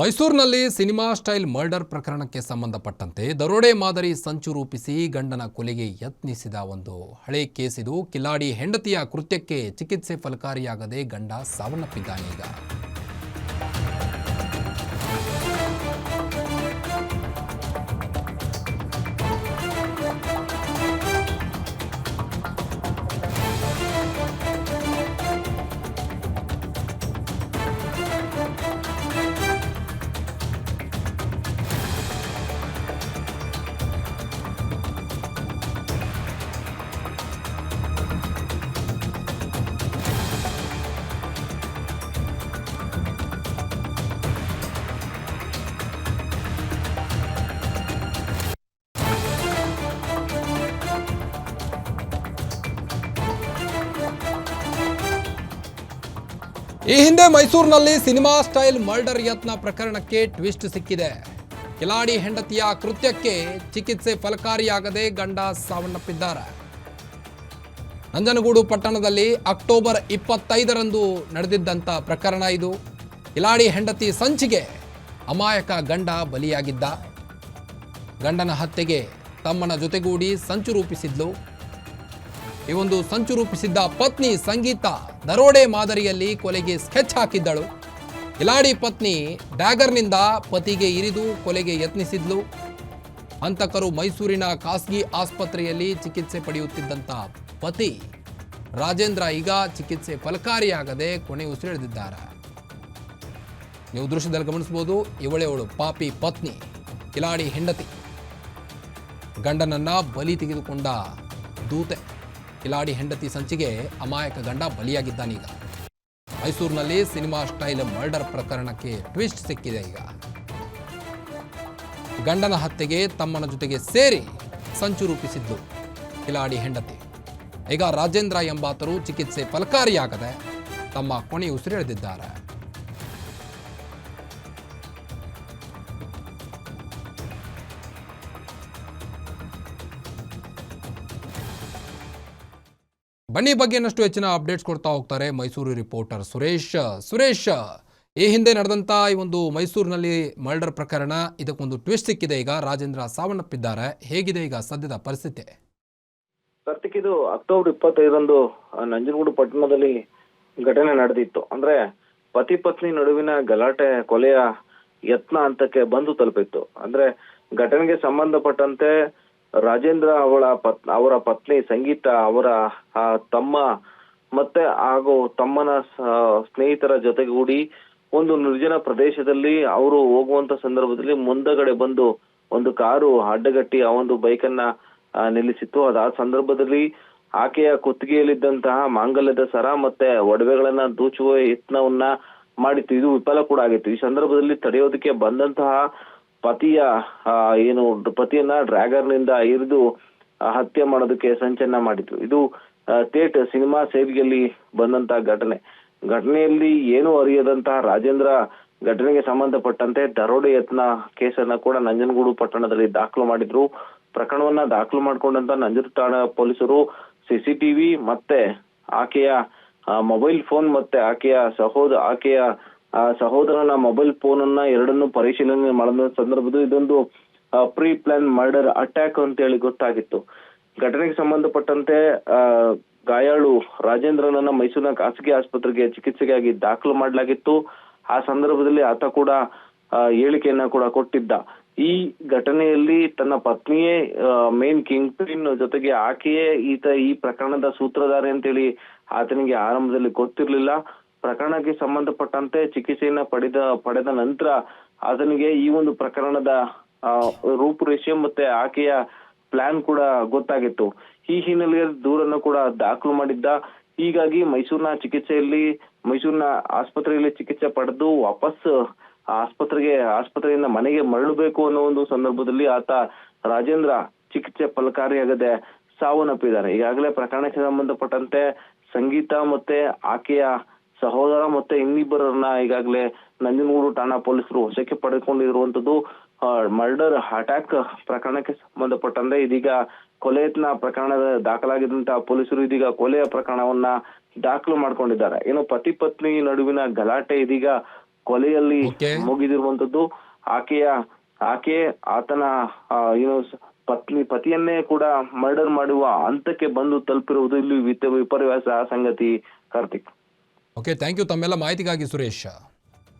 ಮೈಸೂರಿನಲ್ಲಿ cinema style murder ಪ್ರಕರಣಕ್ಕೆ ಸಂಬಂಧಪಟ್ಟಂತೆ ದರೋಡೆ ಮಾದರಿ ಸಂಚು ರೂಪಿಸಿ ಗಂಡನ ಕೊಲೆಗೆ ಯತ್ನಿಸಿದ ಒಂದು ಹಳೆ ಕೇಸಿದು ಕಿಲಾಡಿ ಹೆಂಡತಿಯ ಕೃತ್ಯಕ್ಕೆ ಚಿಕಿತ್ಸೆ ಫಲಕಾರಿಯಾಗದೆ ಗಂಡ ಸಾವನ್ನಪ್ಪಿದ್ದಾನೀಗ ಈ ಹಿಂದೆ ಮೈಸೂರಿನಲ್ಲಿ ಸಿನಿಮಾ ಸ್ಟೈಲ್ ಮರ್ಡರ್ ಯತ್ನ ಪ್ರಕರಣಕ್ಕೆ ಟ್ವಿಸ್ಟ್ ಸಿಕ್ಕಿದೆ. ಕಿಲಾಡಿ ಹೆಂಡತಿಯ ಕೃತ್ಯಕ್ಕೆ ಚಿಕಿತ್ಸೆ ಫಲಕಾರಿಯಾಗದೆ ಗಂಡ ಸಾವನ್ನಪ್ಪಿದ್ದಾರೆ. ನಂಜನಗೂಡು ಪಟ್ಟಣದಲ್ಲಿ ಅಕ್ಟೋಬರ್ ಇಪ್ಪತ್ತೈದರಂದು ನಡೆದಿದ್ದಂಥ ಪ್ರಕರಣ ಇದು. ಕಿಲಾಡಿ ಹೆಂಡತಿ ಸಂಚಿಗೆ ಅಮಾಯಕ ಗಂಡ ಬಲಿಯಾಗಿದ್ದ. ಗಂಡನ ಹತ್ಯೆಗೆ ತಮ್ಮನ ಜೊತೆಗೂಡಿ ಸಂಚು ರೂಪಿಸಿದ್ಲು. ಈ ಒಂದು ಸಂಚು ರೂಪಿಸಿದ್ದ ಪತ್ನಿ ಸಂಗೀತ ದರೋಡೆ ಮಾದರಿಯಲ್ಲಿ ಕೊಲೆಗೆ ಸ್ಕೆಚ್ ಹಾಕಿದ್ದಳು. ಗಿಲಾಡಿ ಪತ್ನಿ ಡ್ಯಾಗರ್ನಿಂದ ಪತಿಗೆ ಇರಿದು ಕೊಲೆಗೆ ಯತ್ನಿಸಿದ್ಲು. ಹಂತಕರು ಮೈಸೂರಿನ ಖಾಸಗಿ ಆಸ್ಪತ್ರೆಯಲ್ಲಿ ಚಿಕಿತ್ಸೆ ಪಡೆಯುತ್ತಿದ್ದಂಥ ಪತಿ ರಾಜೇಂದ್ರ ಈಗ ಚಿಕಿತ್ಸೆ ಫಲಕಾರಿಯಾಗದೆ ಕೊನೆ ಉಸಿರೆಳೆದಿದ್ದಾರೆ ನೀವು ದೃಶ್ಯದಲ್ಲಿ ಗಮನಿಸಬಹುದು ಇವಳೆಯವಳು ಪಾಪಿ ಪತ್ನಿ ಕಿಲಾಡಿ ಹೆಂಡತಿ. ಗಂಡನನ್ನ ಬಲಿ ತೆಗೆದುಕೊಂಡ ದೂತೆ. ಕಿಲಾಡಿ ಹೆಂಡತಿ ಸಂಚಿಗೆ ಅಮಾಯಕ ಗಂಡ ಬಲಿಯಾಗಿದ್ದಾನೀಗ. ಮೈಸೂರಿನಲ್ಲಿ ಸಿನಿಮಾ ಸ್ಟೈಲ್ ಮರ್ಡರ್ ಪ್ರಕರಣಕ್ಕೆ ಟ್ವಿಸ್ಟ್ ಸಿಕ್ಕಿದೆ ಈಗ. ಗಂಡನ ಹತ್ಯೆಗೆ ತಮ್ಮನ ಜೊತೆಗೆ ಸೇರಿ ಸಂಚು ರೂಪಿಸಿದ್ದು ಕಿಲಾಡಿ ಹೆಂಡತಿ. ಈಗ ರಾಜೇಂದ್ರ ಎಂಬಾತರು ಚಿಕಿತ್ಸೆ ಫಲಕಾರಿಯಾಗದೆ ತಮ್ಮ ಕೊನೆ ಬನ್ನಿ ಬಗ್ಗೆ ಇನ್ನಷ್ಟು ಹೆಚ್ಚಿನ ಅಪ್ಡೇಟ್ಸ್ ಕೊಡ್ತಾ ಹೋಗ್ತಾರೆ ಮೈಸೂರು ರಿಪೋರ್ಟರ್ ಸುರೇಶ್. ಸುರೇಶ್, ಈ ಹಿಂದೆ ನಡೆದಂಥ ಈ ಒಂದು ಮೈಸೂರಿನಲ್ಲಿ ಮರ್ಡರ್ ಪ್ರಕರಣ, ಇದಕ್ಕೊಂದು ಟ್ವಿಸ್ಟ್ ಸಿಕ್ಕಿದೆ. ಈಗ ರಾಜೇಂದ್ರ ಸಾವನ್ನಪ್ಪಿದ್ದಾರೆ. ಹೇಗಿದೆ ಈಗ ಸದ್ಯದ ಪರಿಸ್ಥಿತಿ? ಕಾರ್ತಿಕ್, ಇದು ಅಕ್ಟೋಬರ್ ಇಪ್ಪತ್ತೈದರಂದು ನಂಜನಗೂಡು ಪಟ್ಟಣದಲ್ಲಿ ಘಟನೆ ನಡೆದಿತ್ತು. ಅಂದ್ರೆ ಪತಿ ಪತ್ನಿ ನಡುವಿನ ಗಲಾಟೆ, ಕೊಲೆಯ ಯತ್ನ ಹಂತಕ್ಕೆ ಬಂದು ತಲುಪಿತ್ತು. ಅಂದ್ರೆ ಘಟನೆಗೆ ಸಂಬಂಧಪಟ್ಟಂತೆ ರಾಜೇಂದ್ರ ಅವಳ ಪತ್, ಅವರ ಪತ್ನಿ ಸಂಗೀತ, ಅವರ ತಮ್ಮ ಮತ್ತೆ ಹಾಗೂ ತಮ್ಮನ ಸ್ನೇಹಿತರ ಜೊತೆಗೂಡಿ ಒಂದು ನಿರ್ಜನ ಪ್ರದೇಶದಲ್ಲಿ ಅವರು ಹೋಗುವಂತ ಸಂದರ್ಭದಲ್ಲಿ ಮುಂದಗಡೆ ಬಂದು ಒಂದು ಕಾರು ಅಡ್ಡಗಟ್ಟಿ ಆ ಒಂದು ಬೈಕ್ ಅನ್ನ ನಿಲ್ಲಿಸಿತ್ತು. ಅದಾದ ಸಂದರ್ಭದಲ್ಲಿ ಆಕೆಯ ಕುತ್ತಿಗೆಯಲ್ಲಿದ್ದಂತಹ ಮಾಂಗಲ್ಯದ ಸರ ಮತ್ತೆ ಒಡವೆಗಳನ್ನ ದೂಚುವ ಯತ್ನವನ್ನ ಮಾಡಿತ್ತು. ಇದು ವಿಫಲ ಕೂಡ ಆಗಿತ್ತು. ಈ ಸಂದರ್ಭದಲ್ಲಿ ತಡೆಯೋದಕ್ಕೆ ಬಂದಂತಹ ಪತಿಯ ಏನು, ಪತಿಯನ್ನ ಡ್ರ್ಯಾಗರ್ನಿಂದ ಇರಿದು ಹತ್ಯೆ ಮಾಡೋದಕ್ಕೆ ಸಂಚನ್ನ ಮಾಡಿದ್ರು. ಇದು ತೇಟ್ ಸಿನಿಮಾ ಸೇರಿಗೆಯಲ್ಲಿ ಬಂದಂತಹ ಘಟನೆ. ಘಟನೆಯಲ್ಲಿ ಏನು ಅರಿಯದಂತಹ ರಾಜೇಂದ್ರ ಘಟನೆಗೆ ಸಂಬಂಧಪಟ್ಟಂತೆ ದರೋಡೆ ಯತ್ನ ಕೇಸನ್ನ ಕೂಡ ನಂಜನಗೂಡು ಪಟ್ಟಣದಲ್ಲಿ ದಾಖಲು ಮಾಡಿದ್ರು. ಪ್ರಕರಣವನ್ನ ದಾಖಲು ಮಾಡಿಕೊಂಡಂತ ನಂಜನಗೂಡು ಠಾಣಾ ಪೊಲೀಸರು ಸಿಸಿಟಿವಿ ಮತ್ತೆ ಆಕೆಯ ಮೊಬೈಲ್ ಫೋನ್ ಮತ್ತೆ ಆಕೆಯ ಸಹೋದ, ಆಕೆಯ ಆ, ಸಹೋದರನ ಮೊಬೈಲ್ ಫೋನ್ ಅನ್ನ ಎರಡನ್ನು ಪರಿಶೀಲನೆ ಮಾಡಿದ ಸಂದರ್ಭದಲ್ಲಿ ಇದೊಂದು ಪ್ರೀ ಪ್ಲಾನ್ ಮರ್ಡರ್ ಅಟ್ಯಾಕ್ ಅಂತ ಹೇಳಿ ಗೊತ್ತಾಗಿತ್ತು. ಘಟನೆಗೆ ಸಂಬಂಧಪಟ್ಟಂತೆ ಗಾಯಾಳು ರಾಜೇಂದ್ರನನ್ನ ಮೈಸೂರಿನ ಖಾಸಗಿ ಆಸ್ಪತ್ರೆಗೆ ಚಿಕಿತ್ಸೆಗಾಗಿ ದಾಖಲು ಮಾಡಲಾಗಿತ್ತು. ಆ ಸಂದರ್ಭದಲ್ಲಿ ಆತ ಕೂಡ ಹೇಳಿಕೆಯನ್ನ ಕೂಡ ಕೊಟ್ಟಿದ್ದ. ಈ ಘಟನೆಯಲ್ಲಿ ತನ್ನ ಪತ್ನಿಯೇ ಮೇನ್ ಕಿಂಗ್ ಪಿನ್ ಜೊತೆಗೆ ಆಕೆಯೇ ಈತ ಈ ಪ್ರಕರಣದ ಸೂತ್ರಧಾರಿ ಅಂತೇಳಿ ಆತನಿಗೆ ಆರಂಭದಲ್ಲಿ ಗೊತ್ತಿರ್ಲಿಲ್ಲ. ಪ್ರಕರಣಕ್ಕೆ ಸಂಬಂಧಪಟ್ಟಂತೆ ಚಿಕಿತ್ಸೆಯನ್ನ ಪಡೆದ ಪಡೆದ ನಂತರ ಆತನಿಗೆ ಈ ಒಂದು ಪ್ರಕರಣದ ರೂಪುರೇಷೆ ಮತ್ತೆ ಆಕೆಯ ಪ್ಲಾನ್ ಕೂಡ ಗೊತ್ತಾಗಿತ್ತು. ಈ ಹಿನ್ನೆಲೆಯಲ್ಲಿ ದೂರನ್ನು ಕೂಡ ದಾಖಲು ಮಾಡಿದ್ದ. ಹೀಗಾಗಿ ಮೈಸೂರಿನ ಚಿಕಿತ್ಸೆಯಲ್ಲಿ, ಮೈಸೂರಿನ ಆಸ್ಪತ್ರೆಯಲ್ಲಿ ಚಿಕಿತ್ಸೆ ಪಡೆದು ವಾಪಸ್, ಆಸ್ಪತ್ರೆಗೆ, ಆಸ್ಪತ್ರೆಯಿಂದ ಮನೆಗೆ ಮರಳಬೇಕು ಅನ್ನೋ ಒಂದು ಸಂದರ್ಭದಲ್ಲಿ ಆತ ರಾಜೇಂದ್ರ ಚಿಕಿತ್ಸೆ ಫಲಕಾರಿಯಾಗದೆ ಸಾವನ್ನಪ್ಪಿದ್ದಾರೆ ಈಗಾಗಲೇ ಪ್ರಕರಣಕ್ಕೆ ಸಂಬಂಧಪಟ್ಟಂತೆ ಸಂಗೀತ ಮತ್ತೆ ಆಕೆಯ ಸಹೋದರ ಮತ್ತೆ ಇನ್ನಿಬ್ಬರನ್ನ ಈಗಾಗಲೇ ನಂಜನಗೂಡು ಠಾಣಾ ಪೊಲೀಸರು ವಶಕ್ಕೆ ಪಡೆದುಕೊಂಡಿರುವಂತದ್ದು ಮರ್ಡರ್ ಅಟ್ಯಾಕ್ ಪ್ರಕರಣಕ್ಕೆ ಸಂಬಂಧಪಟ್ಟಂತೆ ಇದೀಗ ಕೊಲೆ ಯತ್ನ ಪ್ರಕರಣದ ದಾಖಲಾಗಿದ್ದಂತಹ ಪೊಲೀಸರು ಇದೀಗ ಕೊಲೆಯ ಪ್ರಕರಣವನ್ನ ದಾಖಲು ಮಾಡ್ಕೊಂಡಿದ್ದಾರೆ. ಏನು ಪತಿ ಪತ್ನಿ ನಡುವಿನ ಗಲಾಟೆ ಇದೀಗ ಕೊಲೆಯಲ್ಲಿ ಮುಗಿದಿರುವಂತದ್ದು ಆಕೆಯ ಆಕೆ ಆತನ ಏನು ಪತ್ನಿ ಪತಿಯನ್ನೇ ಕೂಡ ಮರ್ಡರ್ ಮಾಡುವ ಹಂತಕ್ಕೆ ಬಂದು ತಲುಪಿರುವುದು ಇಲ್ಲಿ ವಿಪರ್ಯಾಸ ಸಂಗತಿ ಕಾರ್ತಿಕ್. ಓಕೆ ಥ್ಯಾಂಕ್ ಯು ತಮ್ಮೆಲ್ಲ ಮಾಹಿತಿಗಾಗಿ ಸುರೇಶ್.